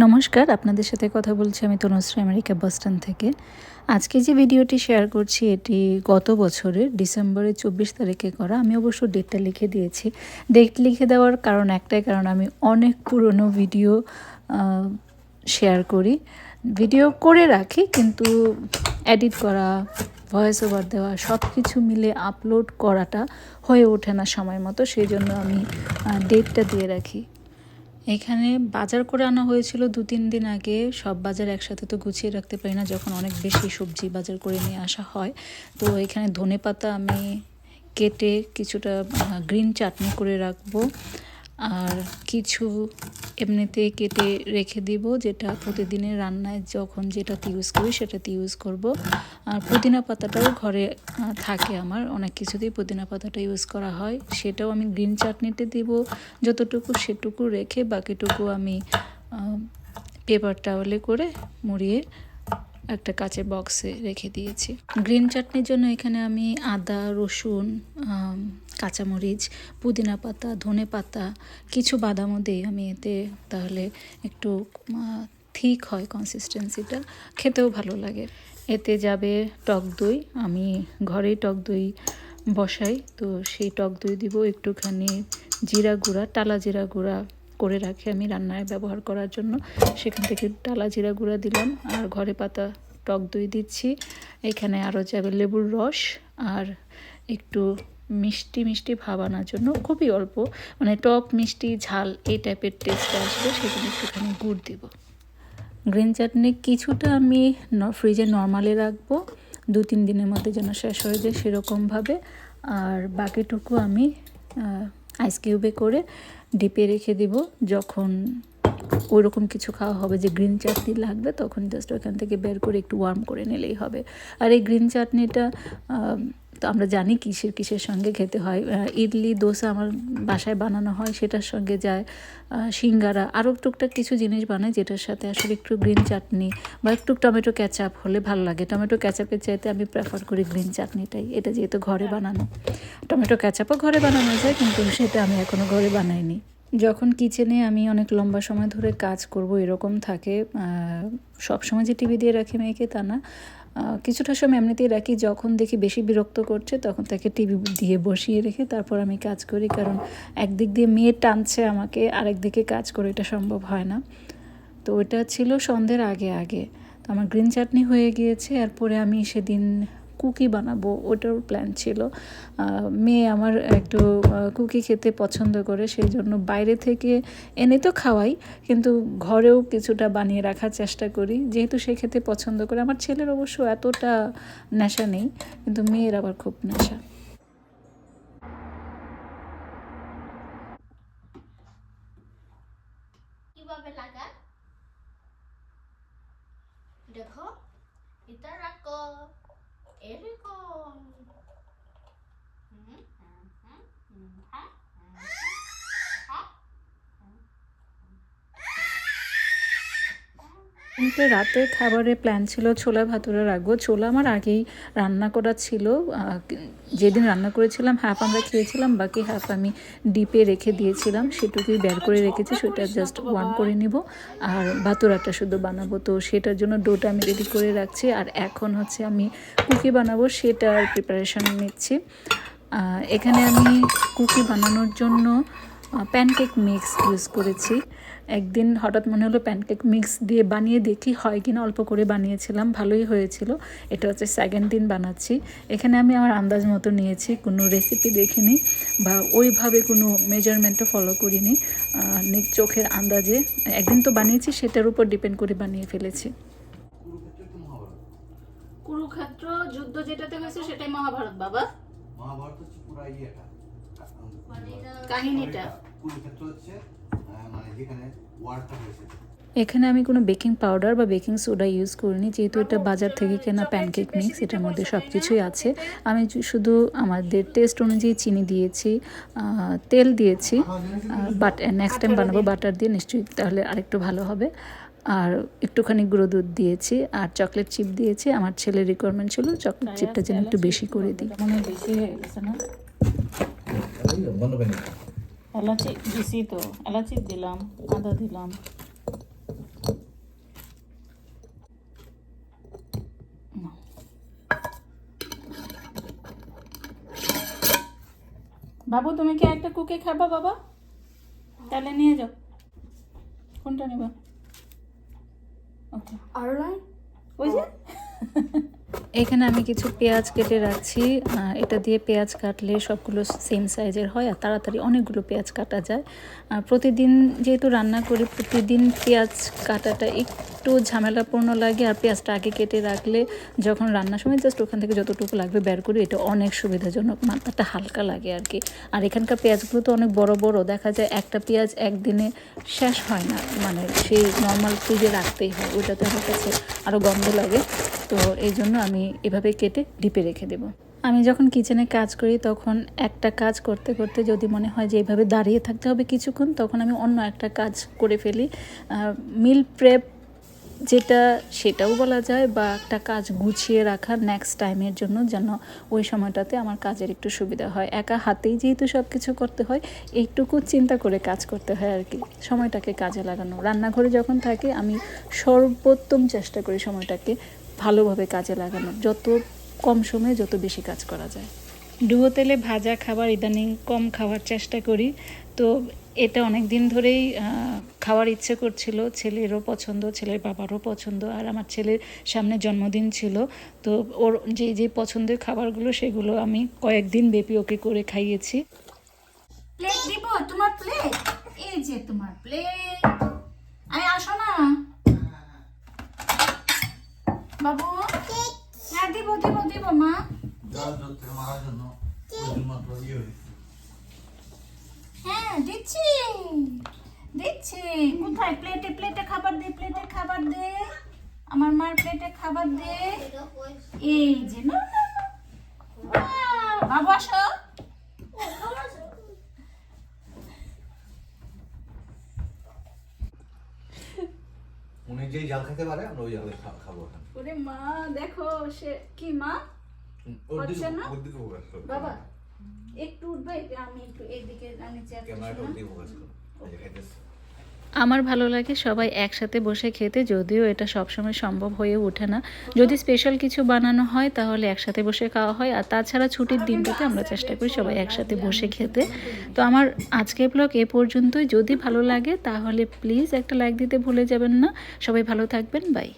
নমস্কার, আপনাদের সাথে কথা বলছি আমি তনুশ্রী, আমেরিকা, বস্টন থেকে। আজকে যে ভিডিওটি শেয়ার করছি, এটি গত বছরের ডিসেম্বরের চব্বিশ তারিখে করা। আমি অবশ্য ডেটটা লিখে দিয়েছি। ডেট লিখে দেওয়ার কারণ একটাই, কারণ আমি অনেক পুরনো ভিডিও শেয়ার করি। ভিডিও করে রাখি, কিন্তু এডিট করা ভয়েস ওভার দেওয়া সব কিছু মিলে আপলোড করাটা হয়ে ওঠে না সময় মতো। সেই জন্য আমি ডেটটা দিয়ে রাখি। এখানে বাজার করে আনা হয়েছিল দু, তিন দিন আগে। সব বাজার একসাথে তো গুছিয়ে রাখতে পারি না, যখন অনেক বেশি সবজি বাজার করে নিয়ে আসা হয়। তো এখানে ধনে পাতা আমি কেটে কিছুটা গ্রিন চাটনি করে রাখব। আর কিছু এমনিতে কেটে রেখে দিব, যেটা প্রতিদিনের রান্নায় যখন যেটাতে ইউজ করি সেটাতে ইউজ করব। আর পুদিনা পাতাটাও ঘরে থাকে আমার, অনেক কিছুতেই পুদিনা পাতাটা ইউজ করা হয়। সেটাও আমি গ্রিন চাটনিতে দিব, যতটুকু সেটুকু রেখে বাকিটুকু আমি পেপার টাওয়ালে করে মুড়িয়ে একটা কাচের বক্সে রেখে দিয়েছি। গ্রিন চাটনির জন্য এখানে আমি আদা, রসুন কাঁচামরিচ, পুদিনা পাতা, ধনে পাতা, কিছু বাদামও দিই আমি এতে। তাহলে একটু ঠিক হয় কনসিস্টেন্সিটা খেতেও ভালো লাগে। এতে যাবে টক দই। আমি ঘরেই টক দই বসাই। তো সেই টক দই দিব একটুখানি জিরা গুঁড়া, টালা জিরা গুঁড়া করে রাখি আমি রান্নায় ব্যবহার করার জন্য। সেখান থেকে ডালা জিরা গুঁড়া দিলাম আর ঘরে পাতা টক দই দিচ্ছি। এখানে আরও যাবে লেবুর রস আর একটু মিষ্টি মিষ্টি ভাব আনার জন্য। খুবই অল্প মানে টক, মিষ্টি, ঝাল এই টাইপের টেস্ট আসবে, সেখানে একটুখানি গুড় দিব। গ্রিন চাটনি কিছুটা আমি ফ্রিজে নর্মালে রাখব। দু, তিন দিনের মধ্যে যেন শেষ হয়ে যায় সেরকমভাবে। আর বাকিটুকু আমি আইস কিউবে করে ডিপে রেখে দিব যখন ওইরকম কিছু খাওয়া হবে যে গ্রিন চাটনি লাগবে, তখন জাস্ট ওখান থেকে বের করে একটু ওয়ার্ম করে নিলেই হবে। আর এই গ্রিন চাটনিটা তো আমরা জানি কিসের কিসের সঙ্গে খেতে হয়। ইডলি, দোসা আমার বাসায় বানানো হয়, সেটার সঙ্গে যায়। সিঙ্গারা, আরও টুকটাক কিছু জিনিস বানায় যেটার সাথে আসলে একটু গ্রিন চাটনি বা একটু টমেটো ক্যাচাপ হলে ভালো লাগে। টমেটো ক্যাচাপের চাইতে আমি প্রেফার করি গ্রিন চাটনিটাই এটা যেহেতু ঘরে বানানো। টমেটো ক্যাচাপও ঘরে বানানো যায়, কিন্তু সেটা আমি এখনও ঘরে বানাইনি। যখন কিচেনে আমি অনেক লম্বা সময় ধরে কাজ করব, এরকম থাকে সব সময় যে টিভি দিয়ে রাখি মেয়েকে তা না। কিছুটা সময় এমনিতেই রাখি, যখন দেখি বেশি বিরক্ত করছে, তখন তাকে টিভি দিয়ে বসিয়ে রেখে তারপর আমি কাজ করি, কারণ একদিক দিয়ে মেয়ে টানছে আমাকে, আরেক দিকে কাজ করে এটা সম্ভব হয় না। তো ওটা ছিল সন্ধ্যের আগে আগে। তো আমার গ্রিন চাটনি হয়ে গিয়েছে, এরপরে আমি সেদিন কুকি বানাবো, ওটার প্ল্যান ছিল। মেয়ে আমার একটু কুকি খেতে পছন্দ করে সেই জন্য বাইরে থেকে এনে তো খাওয়াই, কিন্তু ঘরেও কিছুটা বানিয়ে রাখার চেষ্টা করি। যেহেতু সে খেতে পছন্দ করে, আমার ছেলের অবশ্য এতটা নেশা নেই, কিন্তু মেয়ের আবার খুব নেশা। দেখো, এটা রাখো। এরকম কিন্তু রাতের খাবারের প্ল্যান ছিল ছোলা ভাতুরা রাখব। ছোলা আমার আগেই রান্না করা ছিল। যেদিন রান্না করেছিলাম হাফ আমরা খেয়েছিলাম বাকি হাফ আমি ডিপে রেখে দিয়েছিলাম। সেটুকুই বের করে রেখেছি সেটা জাস্ট ওয়ান করে নিব। আর ভাতুরাটা শুধু বানাবো। তো সেটার জন্য ডোটা আমি রেডি করে রাখছি। আর এখন হচ্ছে আমি কুকি বানাবো সেটার প্রিপারেশান নিচ্ছি। এখানে আমি কুকি বানানোর জন্য প্যানকেক মিক্স ইউজ করেছি। একদিন হঠাৎ মনে হলো প্যানকেক মিক্স দিয়ে বানিয়ে দেখি হয় কিনা অল্প করে বানিয়েছিলাম ভালোই হয়েছিল। এটা হচ্ছে সেকেন্ড দিন বানাচ্ছি। এখানে আমি আমার আন্দাজ মতো নিয়েছি কোনো রেসিপি দেখিনি বা ওইভাবে কোনো মেজারমেন্টও ফলো করিনি। চোখের আন্দাজে। একদিন তো বানিয়েছি সেটার উপর ডিপেন্ড করে বানিয়ে ফেলেছি। কুরুক্ষেত্র যুদ্ধ যেটাতে হয়েছে সেটাই মহাভারত বাবা। মহাভারত হচ্ছে পুরো ইয়েটা। কাহিনীটা। কুরুক্ষেত্র হচ্ছে মানে যেখানে ওয়ারটা হয়েছে। এখানে আমি কোনো বেকিং পাউডার বা বেকিং সোডা ইউজ করিনি যেহেতু এটা বাজার থেকে কেনা প্যানকেক মিক্স এটার মধ্যে সব কিছুই আছে। আমি শুধু আমাদের টেস্ট অনুযায়ী চিনি দিয়েছি তেল দিয়েছি বাট নেক্সট টাইম বানাবো বাটার দিয়ে নিশ্চয়ই তাহলে আরেকটু ভালো হবে। আর একটুখানি গুঁড়ো দুধ দিয়েছি আর চকলেট চিপ দিয়েছি। আমার ছেলের রিকোয়ারমেন্ট ছিল চকলেট চিপটা যেন একটু বেশি করে দিই। মনে বেশি হয়ে গেছে না এলাচি দিছি তো এলাচি দিলাম আদা দিলাম। বাবু তুমি কি একটা কুকে খাবা বাবা? তাহলে নিয়ে যাও। কোনটা নেবা? ওকে। আর ওই যে? এখানে আমি কিছু পেঁয়াজ কেটে রাখছি এটা দিয়ে পেঁয়াজ কাটলে সবগুলো সেম সাইজের হয় আর তাড়াতাড়ি অনেকগুলো পেঁয়াজ কাটা যায়। আর প্রতিদিন যেহেতু রান্না করি, প্রতিদিন পেঁয়াজ কাটাটা একটু ঝামেলাপূর্ণ লাগে আর পেঁয়াজটা আগে কেটে রাখলে যখন রান্নার সময় জাস্ট ওখান থেকে যতটুকু লাগবে বের করি, এটা অনেক সুবিধাজনক, মাথাটা হালকা লাগে আর কি আর এখানকার পেঁয়াজগুলো তো অনেক বড় বড়, দেখা যায় একটা পেঁয়াজ একদিনে শেষ হয় না মানে সেই নর্মাল ফ্রিজে রাখতেই হয়, ওইটাতে আমার কাছে আরও গন্ধ লাগে। তো এই জন্য আমি এভাবে কেটে ডিপে রেখে দেবো। আমি যখন কিচেনে কাজ করি, তখন একটা কাজ করতে করতে যদি মনে হয় যে এইভাবে দাঁড়িয়ে থাকতে হবে কিছুক্ষণ, তখন আমি অন্য একটা কাজ করে ফেলি। মিল প্রেপ যেটা, সেটাও বলা যায় বা একটা কাজ গুছিয়ে রাখা নেক্সট টাইমের জন্য যেন ওই সময়টাতে আমার কাজের একটু সুবিধা হয়। একা হাতেই যেহেতু সব কিছু করতে হয় এইটুকু চিন্তা করে কাজ করতে হয় আর কি, সময়টাকে কাজে লাগানো। রান্নাঘরে যখন থাকে, আমি সর্বোত্তম চেষ্টা করি সময়টাকে ভালোভাবে কাজে লাগানো যত কম সময়ে যত বেশি কাজ করা যায়। ডুবো তেলে ভাজা খাবার ইদানিং কম খাওয়ার চেষ্টা করি। তো এটা অনেক দিন ধরেই খাওয়ার ইচ্ছে করছিল। ছেলেরও পছন্দ ছেলের বাবারও পছন্দ আর আমার ছেলের সামনে জন্মদিন ছিল। তো ওর যে যে পছন্দের খাবারগুলো সেগুলো আমি কয়েকদিন ব্যাপী ওকে করে খাইয়েছি। প্লেট দিব তোমার প্লেট এই যে তোমার প্লেট আরে আসো না। বাবু? হ্যাঁ দিব দিব দিব মা। ইয়ে হ্যাঁ দিচ্ছি। দিচ্ছি। কোথায়? প্লেটে প্লেটে খাবার দে প্লেটে খাবার দে। আমার মার প্লেটে খাবার দে। এই যে না না, না। বাহ, বাবু আসো উনি যেই জাল খেতে পারে আমরা ওই আগে খাব এখন ওরে মা দেখো সে কি মা হচ্ছে না? বাবা একটু উঠবে আমি একটু এইদিকে আমি চেয়ার ক্যামেরাটা ওদিকে ফোকাস করো। আমার ভালো লাগে সবাই একসাথে বসে খেতে, যদিও এটা সবসময় সম্ভব হয়ে ওঠে না। যদি স্পেশাল কিছু বানানো হয়, তাহলে একসাথে বসে খাওয়া হয়। আর তাছাড়া ছুটির দিনটাতে আমরা চেষ্টা করি সবাই একসাথে বসে খেতে। তো আমার আজকের ব্লগ এ পর্যন্তই। যদি ভালো লাগে, তাহলে প্লিজ একটা লাইক দিতে ভুলে যাবেন না। সবাই ভালো থাকবেন। বাই